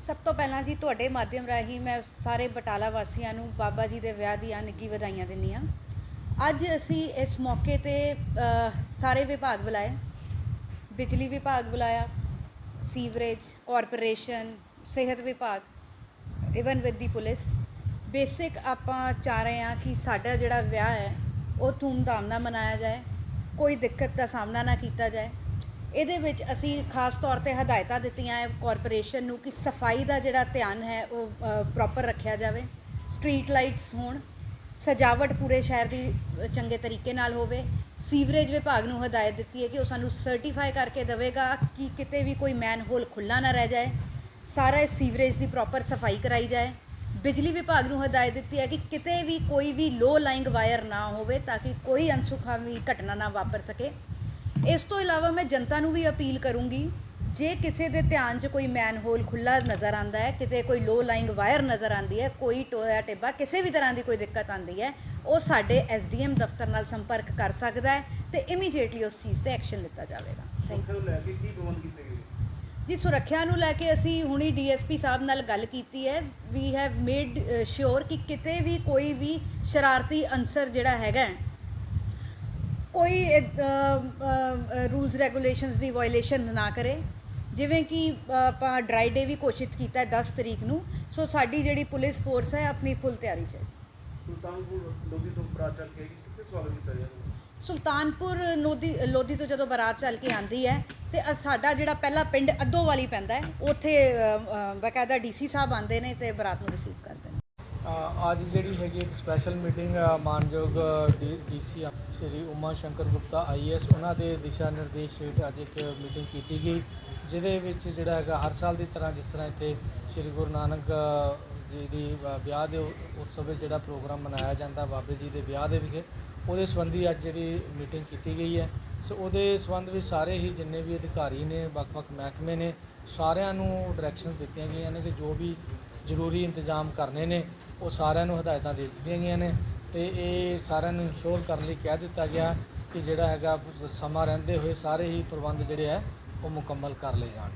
ਸਭ ਤੋਂ ਪਹਿਲਾਂ ਜੀ ਤੁਹਾਡੇ ਮਾਧਿਅਮ ਰਾਹੀਂ ਮੈਂ ਸਾਰੇ ਬਟਾਲਾ ਵਾਸੀਆਂ ਨੂੰ ਬਾਬਾ ਜੀ ਦੇ ਵਿਆਹ ਦੀਆਂ ਨਿੱਘੀ ਵਧਾਈਆਂ ਦਿੰਦੀ ਹਾਂ। ਅੱਜ ਅਸੀਂ ਇਸ ਮੌਕੇ ਤੇ ਅ, ਸਾਰੇ ਵਿਭਾਗ ਬੁਲਾਏ। ਬਿਜਲੀ ਵਿਭਾਗ ਬੁਲਾਇਆ ਸੀਵਰੇਜ ਕਾਰਪੋਰੇਸ਼ਨ ਸਿਹਤ ਵਿਭਾਗ even with the police. Basic ਆਪਾਂ ਚਾਹ ਰਹੇ ਹਾਂ ਕਿ ਸਾਡਾ ਜਿਹੜਾ ਵਿਆਹ ਹੈ ਉਹ ਧੂਮਧਾਮ ਨਾਲ ਮਨਾਇਆ ਜਾਏ। ਕੋਈ ਦਿੱਕਤ ਦਾ ਸਾਹਮਣਾ ਨਾ ਕੀਤਾ ਜਾਏ। ਇਹਦੇ ਵਿੱਚ ਅਸੀਂ ਖਾਸ ਤੌਰ ਤੇ ਹਦਾਇਤਾਂ ਦਿੱਤੀਆਂ ਹੈ ਕਾਰਪੋਰੇਸ਼ਨ ਨੂੰ ਕਿ ਸਫ਼ਾਈ ਦਾ ਜਿਹੜਾ ਧਿਆਨ ਹੈ ਉਹ ਪ੍ਰੋਪਰ ਰੱਖਿਆ ਜਾਵੇ ਸਟਰੀਟ ਲਾਈਟਸ ਹੋਣ, ਸਜਾਵਟ ਪੂਰੇ ਸ਼ਹਿਰ ਦੀ ਚੰਗੇ ਤਰੀਕੇ ਨਾਲ ਹੋਵੇ ਸੀਵਰੇਜ ਵਿਭਾਗ ਨੂੰ ਹਦਾਇਤ ਦਿੱਤੀ ਹੈ ਕਿ ਉਹ ਸਾਨੂੰ ਸਰਟੀਫਾਈ ਕਰਕੇ ਦੇਵੇਗਾ ਕਿ ਕਿਤੇ ਵੀ ਕੋਈ ਮੈਨਹੋਲ ਖੁੱਲਾ ਨਾ ਰਹਿ ਜਾਏ, ਸਾਰਾ ਇਸ ਸੀਵਰੇਜ ਦੀ ਪ੍ਰੋਪਰ ਸਫ਼ਾਈ ਕਰਾਈ ਜਾਏ। ਬਿਜਲੀ ਵਿਭਾਗ ਨੂੰ ਹਦਾਇਤ ਦਿੱਤੀ ਹੈ ਕਿ ਕਿਤੇ ਵੀ ਕੋਈ ਵੀ ਲੋ ਲਾਈਂਗ ਵਾਇਰ ਨਾ ਹੋਵੇ ਤਾਂ ਕਿ ਕੋਈ ਅਨਸੁਖਾਵੀ ਘਟਨਾ ਨਾ ਵਾਪਰ ਸਕੇ। ਇਸ ਤੋਂ ਇਲਾਵਾ ਮੈਂ ਜਨਤਾ ਨੂੰ ਵੀ ਅਪੀਲ ਕਰੂੰਗੀ ਜੇ ਕਿਸੇ ਦੇ ਧਿਆਨ 'ਚ ਕੋਈ ਮੈਨਹੋਲ ਖੁੱਲਾ ਨਜ਼ਰ ਆਂਦਾ ਹੈ ਕਿਤੇ ਕੋਈ ਲੋ ਲਾਈਂਗ ਵਾਇਰ ਨਜ਼ਰ ਆਂਦੀ ਹੈ ਕੋਈ ਟੋਇਆ ਟਿੱਬਾ ਕਿਸੇ ਵੀ ਤਰ੍ਹਾਂ ਦੀ ਕੋਈ ਦਿੱਕਤ ਆਂਦੀ ਹੈ ਉਹ ਸਾਡੇ ਐਸਡੀਐਮ ਦਫ਼ਤਰ ਨਾਲ ਸੰਪਰਕ ਕਰ ਸਕਦਾ ਹੈ ਤੇ ਇਮੀਡੀਏਟਲੀ ਉਸ ਚੀਜ਼ ਤੇ ਐਕਸ਼ਨ ਲਿੱਤਾ ਜਾਵੇਗਾ। ਥੈਂਕ ਸੁਰੱਖਿਆ ਨੂੰ ਲੈ ਕੇ ਕੀ ਪ੍ਰਬੰਧ ਕੀਤੇ ਗਏ? ਜੀ ਸੁਰੱਖਿਆ ਨੂੰ ਲੈ ਕੇ ਅਸੀਂ ਹੁਣੀ ਡੀਐਸਪੀ ਸਾਹਿਬ ਨਾਲ ਗੱਲ ਕੀਤੀ ਹੈ। ਵੀ ਹੈਵ ਮੇਡ ਸ਼ੋਰ ਕਿ ਕਿਤੇ ਵੀ ਕੋਈ ਵੀ ਸ਼ਰਾਰਤੀ ਅਨਸਰ ਜਿਹੜਾ ਹੈਗਾ ਕੋਈ ਰੂਲਸ ਰੈਗੂਲੇਸ਼ਨਸ ਦੀ ਵਾਇਓਲੇਸ਼ਨ ਨਾ ਕਰੇ। ਜਿਵੇਂ ਕਿ ਆਪਾਂ ਡਰਾਈ ਡੇ ਵੀ ਘੋਸ਼ਿਤ ਕੀਤਾ ਹੈ 10 ਤਰੀਕ ਨੂੰ ਸੋ ਸਾਡੀ ਜਿਹੜੀ ਪੁਲਿਸ ਫੋਰਸ ਹੈ ਆਪਣੀ ਫੁੱਲ ਤਿਆਰੀ 'ਚ ਹੈ ਸੁਲਤਾਨਪੁਰ ਲੋਧੀ ਤੋਂ ਬਰਾਤ ਚੱਲ ਕੇ ਕਿੱਥੇ ਸਵਾਗਤ ਕੀਤਾ ਗਿਆ? ਸੁਲਤਾਨਪੁਰ ਲੋਧੀ ਲੋਧੀ ਤੋਂ ਜਦੋਂ ਬਾਰਾਤ ਚੱਲ ਕੇ ਆਂਦੀ ਹੈ ਤੇ ਸਾਡਾ ਜਿਹੜਾ ਪਹਿਲਾ ਪਿੰਡ ਅੱਦੋਵਾਲੀ ਪੈਂਦਾ ਹੈ ਉੱਥੇ ਬਕਾਇਦਾ ਡੀਸੀ ਸਾਹਿਬ ਆਂਦੇ ਨੇ ਤੇ ਬਾਰਾਤ ਨੂੰ ਰਿਸੀਵ ਕਰਦੇ ਨੇ। ਅੱਜ ਜਿਹੜੀ ਹੈਗੀ ਇੱਕ ਸਪੈਸ਼ਲ ਮੀਟਿੰਗ ਮਾਨਯੋਗ ਡੀਸੀ ਸ਼੍ਰੀ ਉਮਾ ਸ਼ੰਕਰ ਗੁਪਤਾ ਆਈਐਸ ਉਹਨਾਂ ਦੇ ਦਿਸ਼ਾ ਨਿਰਦੇਸ਼ ਹੇਠ ਅੱਜ ਇੱਕ ਮੀਟਿੰਗ ਕੀਤੀ ਗਈ ਜਿਹਦੇ ਵਿੱਚ ਜਿਹੜਾ ਹੈਗਾ ਹਰ ਸਾਲ ਦੀ ਤਰ੍ਹਾਂ ਜਿਸ ਤਰ੍ਹਾਂ ਇੱਥੇ ਸ਼੍ਰੀ ਗੁਰੂ ਨਾਨਕ ਜੀ ਦੀ ਅ, ਵਿਆਹ ਦੇ ਉਤਸਵ ਵਿੱਚ ਜਿਹੜਾ ਪ੍ਰੋਗਰਾਮ ਮਨਾਇਆ ਜਾਂਦਾ ਬਾਬੇ ਜੀ ਦੇ ਵਿਆਹ ਦੇ ਵਿਖੇ ਉਹਦੇ ਸੰਬੰਧੀ ਅੱਜ ਜਿਹੜੀ ਮੀਟਿੰਗ ਕੀਤੀ ਗਈ ਹੈ। ਸੋ ਉਹਦੇ ਸੰਬੰਧ ਵਿੱਚ ਸਾਰੇ ਹੀ ਜਿੰਨੇ ਵੀ ਅਧਿਕਾਰੀ ਨੇ ਵੱਖ-ਵੱਖ ਮਹਿਕਮੇ ਨੇ ਸਾਰਿਆਂ ਨੂੰ ਡਾਇਰੈਕਸ਼ਨਸ ਦਿੱਤੀਆਂ ਗਈਆਂ ਨੇ ਕਿ ਜੋ ਵੀ ਜ਼ਰੂਰੀ ਇੰਤਜ਼ਾਮ ਕਰਨੇ ਨੇ ਉਹ ਸਾਰਿਆਂ ਨੂੰ ਹਦਾਇਤਾਂ ਦੇ ਦਿੱਤੀਆਂ ਗਈਆਂ ਨੇ। ਤੇ ਇਹ ਸਾਰਿਆਂ ਨੂੰ ਇਨਸ਼ੋਰ ਕਰਨ ਲਈ ਕਹਿ ਦਿੱਤਾ ਗਿਆ ਕਿ ਜਿਹੜਾ ਹੈਗਾ ਸਮਾਂ ਰਹਿੰਦੇ ਹੋਏ ਸਾਰੇ ਹੀ ਪ੍ਰਬੰਧ ਜਿਹੜੇ ਹੈ, ਉਹ ਮੁਕੰਮਲ ਕਰ ਲਏ ਜਾਣ।